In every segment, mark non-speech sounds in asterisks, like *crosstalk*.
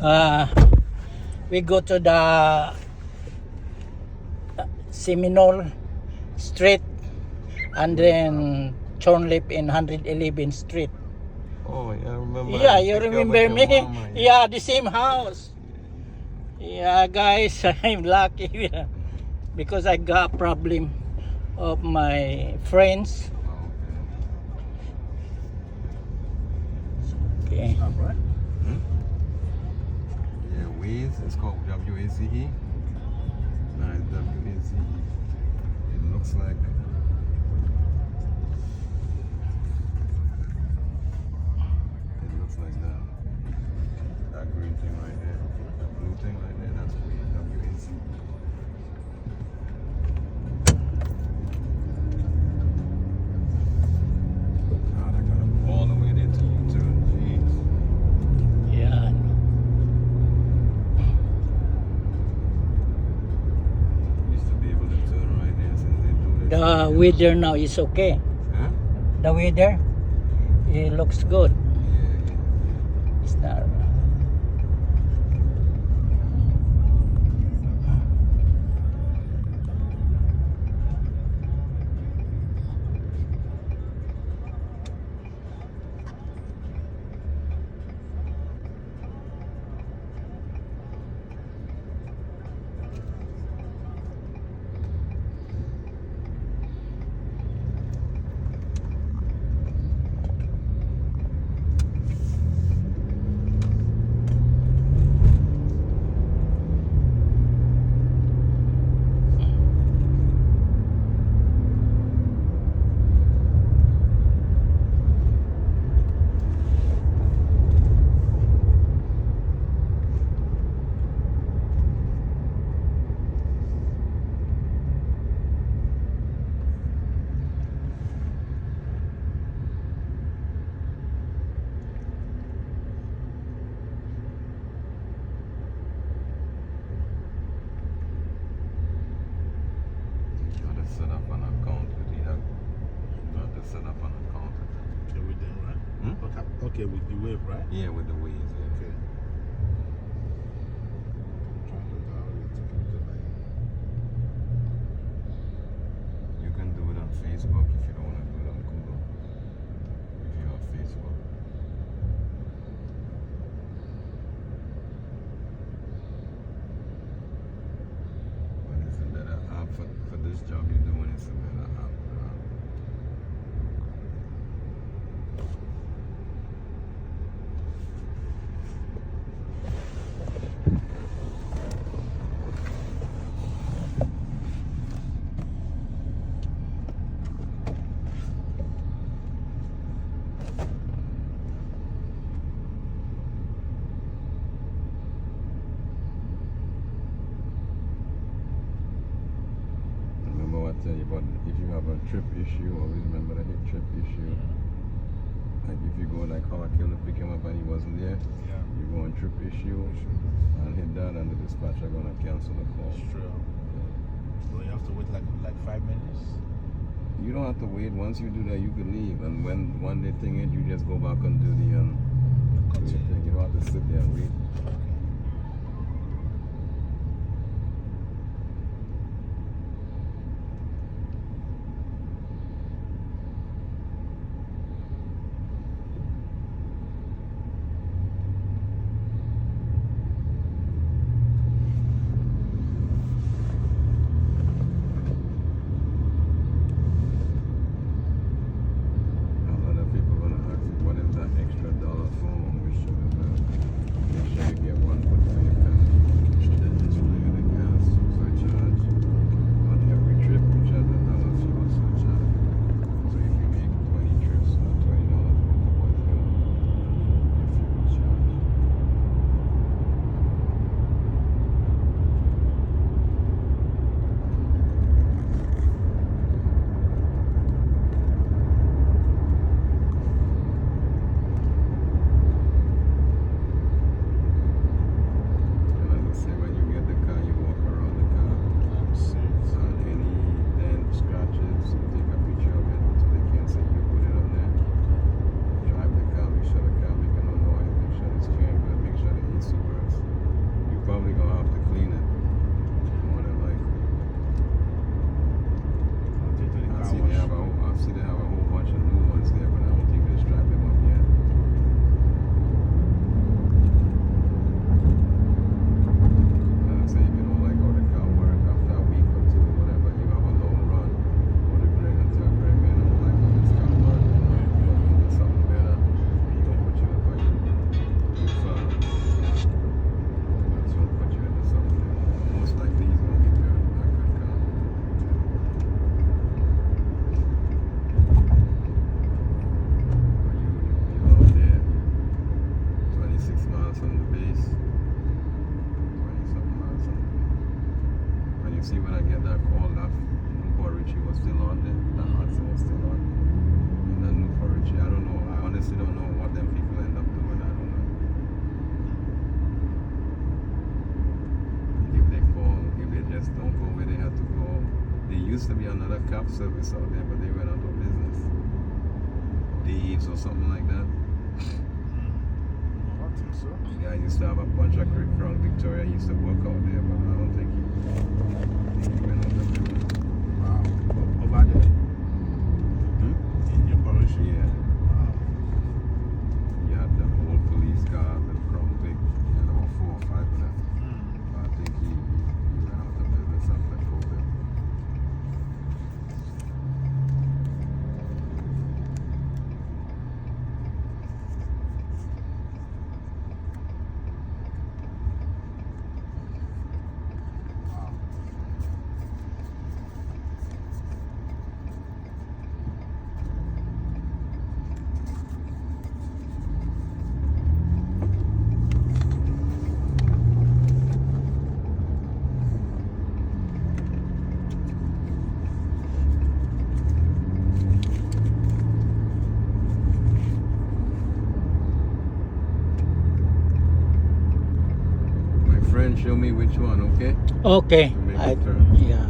uh, we go to the Seminole Street and then Chornlip in 111 Street. Oh, yeah, I remember. Yeah, I you remember me? mama, *laughs* Yeah, the same house. Yeah, guys, *laughs* I'm lucky because I got problem of my friends. Oh, Okay. Stop, right? okay. Waze. It's called W A Z E. No, it's W A Z E. It looks like. It looks like that. That green thing right there. That blue thing right there. That's Waze. The weather now is okay. Huh? The weather, it looks good. Account with either. You have to set up an account. Okay, with them, right? Hmm? Okay, okay, with the wave, right? Yeah, with the Waze. Yeah. Okay. Trying to look how it's looking like. You can do it on Facebook if you don't want to do it on Google. If you have Facebook. But it's a better app for, for this job you're doing. It's a better app. uh, Tell you about if you have a trip issue, always remember the hit trip issue. Like if you go like killed to pick him up and he wasn't there, Yeah. you go on trip issue and hit that and the dispatcher gonna cancel the call. That's true. So you have to wait like like five minutes. You don't have to wait. Once you do that, you can leave. And when one day thing it, you just go back and do the um, do the thing. You don't have to sit there and wait. Used to be another cab service out there, but they went out of business. Dave's or something like that. I think so. The guy used to have a bunch of Great Crown Victoria. He used to work out there, but I don't think he, I think he went out of business. Wow. Over there Hmm? in your parish. Yeah. Wow. You had the old police cars, the Crown Vic. You had about four or five of them. Mm. But I think he, he, he went out of business after COVID. Wow. Friend, show me which one, okay? Okay. To make I, a turn. yeah.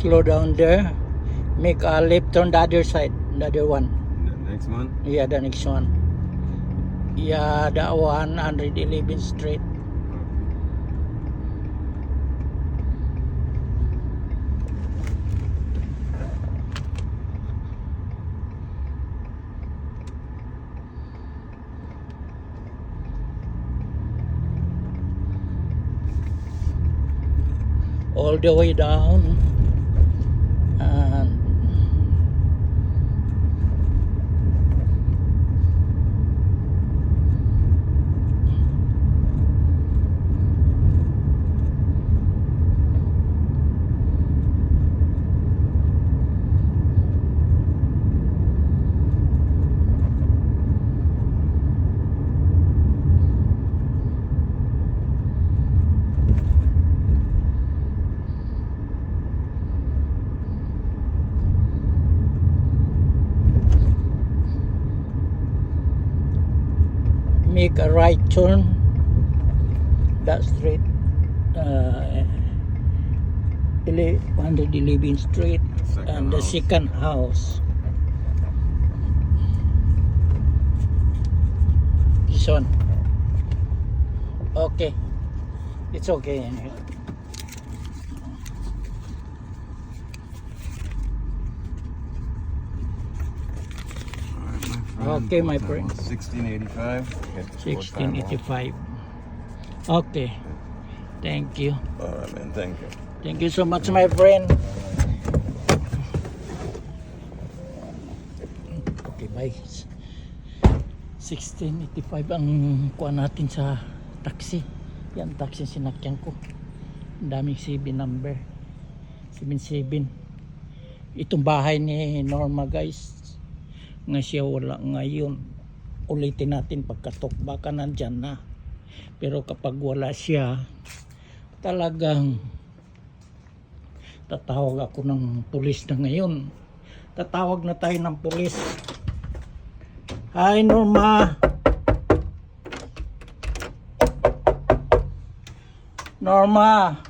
Slow down there. Make a left on the other side. The other one. The next one? Yeah, the next one. Yeah, the 111 Street. All the way down. A right turn. That street uh, ele- 111 street Second and the house. second house. This one. Okay. It's okay Okay, my friend. 1685. 1685 okay thank you Alright, man. Thank you. Thank you so much, my friend. Okay, bye. 1685 ang kuha natin sa taxi. Yan, taxi sinakyan ko. Ang daming CB number. 77. Itong bahay ni Norma, guys. Nga siya wala ngayon. Ulitin natin pagkatok. Baka nandyan na. Pero kapag wala siya, talagang tatawag ako ng pulis na ngayon. Tatawag na tayo ng pulis. Hi Norma. Norma.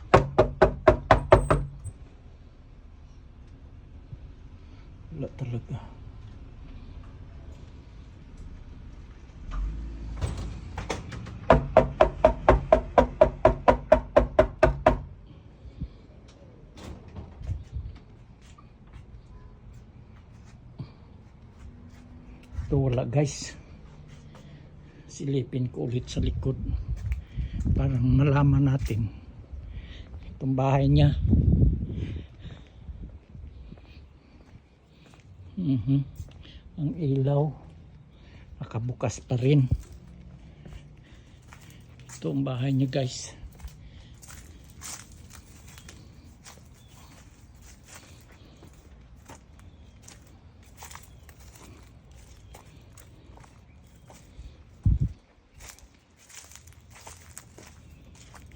Guys. Silipin ko ulit sa likod. Parang malaman natin. Itong bahay niya. Mhm. Ang ilaw. Nakabukas pa rin. Ito ang bahay niya guys.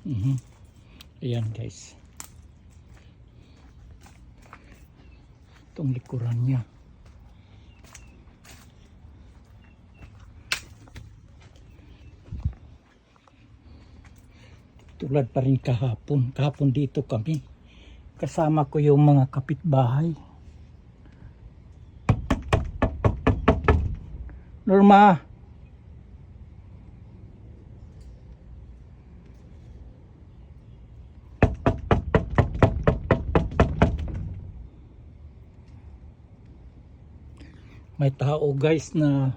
Mhm. Ayan guys. Itong likuran niya. Tulad pa rin kahapon. Kahapon dito kami. Kasama ko yung mga kapitbahay. Norma. May tao guys na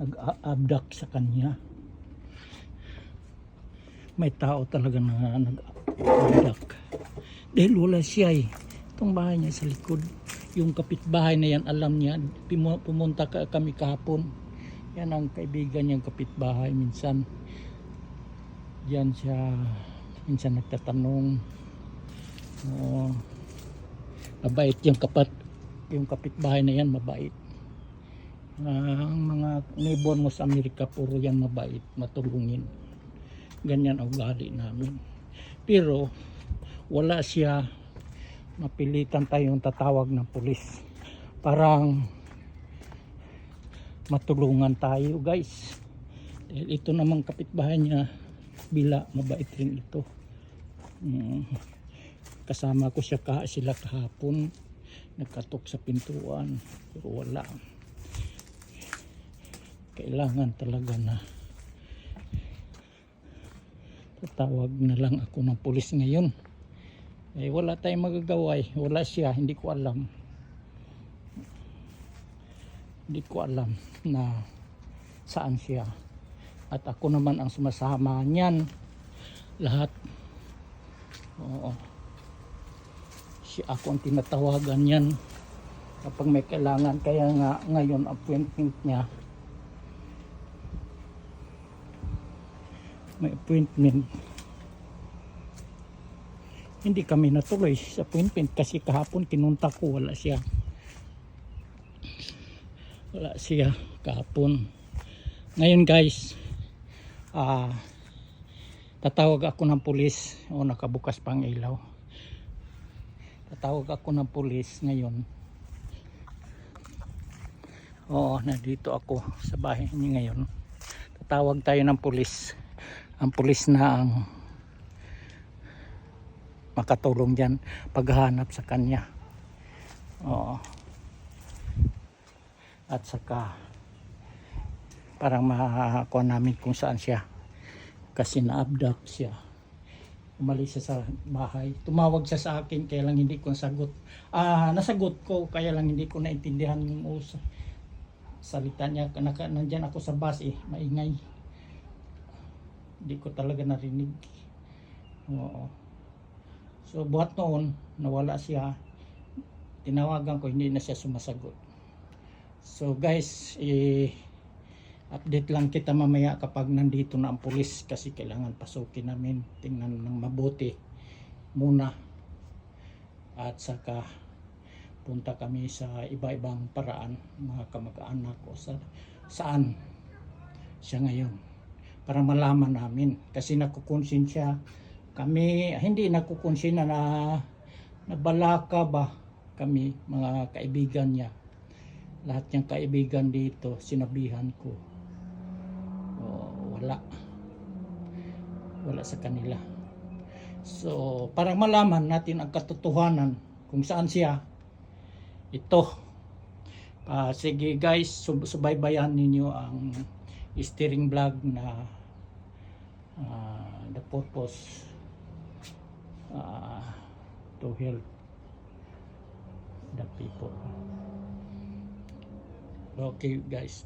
nag-abduct sa kanya. May tao talaga na nag-abduct. Dahil wala siya eh. Itong bahay niya sa likod. Yung kapitbahay na yan alam niya. Pumunta ka, kami kahapon. Yan ang kaibigan niyang kapitbahay minsan. Yan siya minsan nagtatanong. Oh, mabait yung kapat yung kapitbahay na yan mabait. Ah, ang mga neighbor mo sa Amerika puro yan mabait matulungin. Ganyan ang ugali namin. Pero wala siya mapilitan tayong tatawag ng pulis. Parang matulungan tayo guys. Dahil ito namang kapitbahay niya bila mabait rin ito. Mm. kasama ko siya ka, sila kahapon nagkatok sa pintuan pero wala. Kailangan talaga na tatawag na lang ako ng pulis ngayon. Eh wala tayong magagawa eh. Wala siya. Hindi ko alam. Hindi ko alam na saan siya. At ako naman ang sumasama niyan. Lahat. Oo si ako ang tinatawagan niyan kapag may kailangan kaya nga ngayon appointment niya. May appointment. Hindi kami natuloy sa appointment kasi kahapon kinunta ko wala siya. Wala siya kahapon. Ngayon guys ah tatawag ako ng pulis. O nakabukas pang ilaw tatawag ako ng pulis ngayon Oo, nandito ako sa bahay niya ngayon. Tatawag tayo ng pulis. Ang pulis na ang makatulong dyan paghahanap sa kanya. Oo. At saka parang makakuha namin kung saan siya. Kasi na-abduct siya. Umalis siya sa bahay. Tumawag siya sa akin kaya lang hindi ko nasagot. Ah, nasagot ko kaya lang hindi ko naintindihan yung usa salita niya. Naka, nandyan ako sa bus eh, maingay. Hindi ko talaga narinig. Oo. So buhat noon, nawala siya. Tinawagan ko, hindi na siya sumasagot. So guys, eh, update lang kita mamaya kapag nandito na ang pulis kasi kailangan pasukin namin. Tingnan ng mabuti muna. At saka punta kami sa iba-ibang paraan mga kamag-anak o sa, saan siya ngayon para malaman namin kasi nakukonsensya kami hindi nakukonsensya na nabalaka ba kami mga kaibigan niya lahat niyang kaibigan dito sinabihan ko o, wala. Wala sa kanila. So para malaman natin ang katotohanan kung saan siya ito. Ah, sige guys sub- subaybayan ninyo ang steering vlog na ah, the purpose ah, to help the people. Okay guys